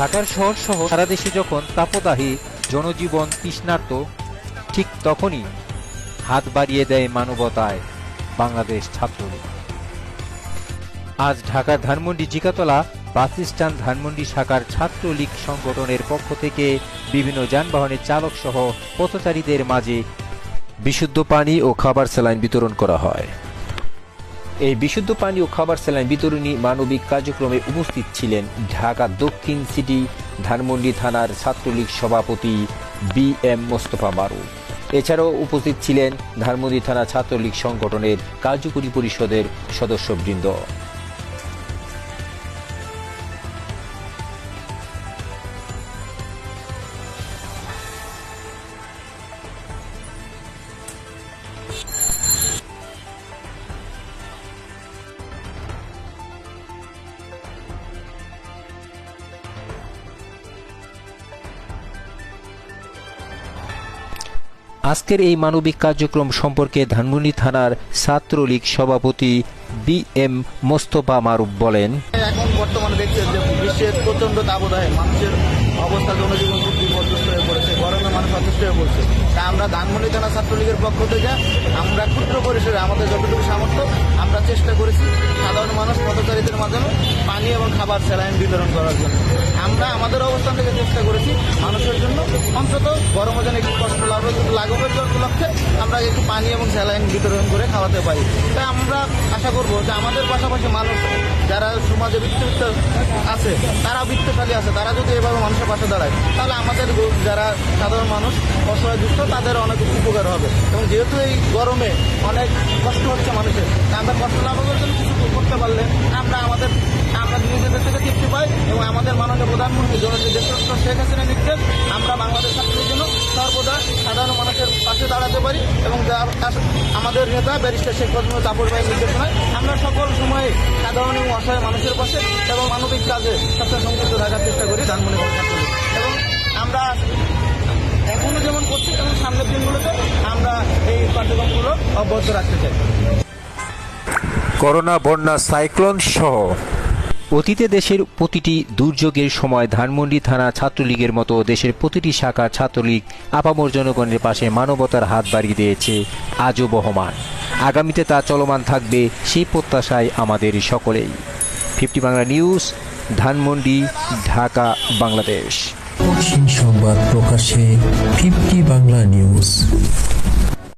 ঢাকার শহর সহ সারা দেশে যখন তাপদাহী জনজীবন তৃষ্ণার্ত, ঠিক তখনই হাত বাড়িয়ে দেয় মানবতায় বাংলাদেশ ছাত্রলীগ। আজ ঢাকার ধানমন্ডি জিকাতলা বাস ধানমন্ডি শাখার ছাত্রলীগ সংগঠনের পক্ষ থেকে বিভিন্ন যানবাহনের চালক সহ পথচারীদের মাঝে বিশুদ্ধ পানি ও খাবার স্যালাইন বিতরণ করা হয়। এই বিশুদ্ধ পানি ও খাবার স্যালাইন বিতরণী মানবিক কার্যক্রমে উপস্থিত ছিলেন ঢাকা দক্ষিণ সিটি ধানমন্ডি থানার ছাত্রলীগ সভাপতি বি এম মোস্তফা মারু এছাড়াও উপস্থিত ছিলেন ধানমন্ডি থানা ছাত্রলীগ সংগঠনের কার্যকরী পরিষদের সদস্যবৃন্দ। আজকের এই মানবিক কার্যক্রম সম্পর্কে ধানমন্ডি থানার ছাত্রলীগ সভাপতি বি এম মোস্তফা মারুফ বলেন, এখন বর্তমানে দেখছেন যে বিশ্বের প্রচণ্ড দাবদাহে মানুষের অবস্থা জনজীবন খুব বিপর্যস্ত হয়ে পড়েছে, গরমে মানুষ অতিষ্ঠ হয়ে পড়ছে। তা আমরা ধানমন্ডি থানা ছাত্রলীগের পক্ষ থেকে আমরা ক্ষুদ্র পরিসরে আমাদের যতটুকু সামর্থ্য আমরা চেষ্টা করেছি সাধারণ মানুষ পথচারীদের মাধ্যমে পানি এবং খাবার স্যালাইন বিতরণ করার জন্য। আমরা আমাদের অবস্থান থেকে চেষ্টা করেছি মানুষের জন্য। অন্তত গরমে যেন একটু কষ্ট লাভ- জন্য লক্ষ্যে আমরা একটু পানি এবং স্যালাইন বিতরণ করে খাওয়াতে পারি। তাই আমরা আশা করব যে আমাদের পাশাপাশি মানুষ যারা সমাজে বিত্তবিত্ত আছে তারা বিত্তশালী আছে। তারা যদি এভাবে মানুষের পাশে দাঁড়ায়, তাহলে আমাদের যারা সাধারণ মানুষ অসহায় দুস্থ তাদের অনেক উপকার হবে। এবং যেহেতু এই গরমে অনেক কষ্ট হচ্ছে মানুষের আমরা কষ্ট জন্য কিছু করতে পারলে আমরা আমাদের নিজেদের থেকে তৃপ্তি পাই এবং আমাদের মাননীয় প্রধানমন্ত্রী জননেত্রী শেখ হাসিনা নির্দেশ আমরা বাংলাদেশ ছাত্রীর জন্য সর্বদা সাধারণ মানুষের পাশে দাঁড়াতে পারি এবং আমাদের নেতা ব্যারিস্টার শেখ মুজিবুর জাফর ভাইয়ের নির্দেশনায় আমরা সকল সময়ে সাধারণ এবং অসহায় মানুষের পাশে এবং মানবিক কাজে সবসময় সংযুক্ত থাকার চেষ্টা করি ধানমন্ডি ছাত্রলীগ এবং আমরা এখনও যেমন করছি এবং সামনের দিনগুলোতে আমরা এই কার্যক্রমগুলো অব্যাহত রাখতে চাই। করোনা, বন্যা, সাইক্লোন সহ অতীতে দেশের প্রতিটি দুর্যোগের সময় ধানমন্ডি থানা ছাত্রলীগের মতো দেশের প্রতিটি শাখা ছাত্রলীগ আপামর জনগণের পাশে মানবতার হাত বাড়িয়ে দিয়েছে। আজও বহমান। আগামীতে তা চলমান থাকবে সেই প্রত্যাশায় আমাদের সকলেই। Fifty Bangla news, Dhanmondi, Dhaka, Bangladesh. সংবাদ প্রকাশে ফিফটি বাংলা নিউজ।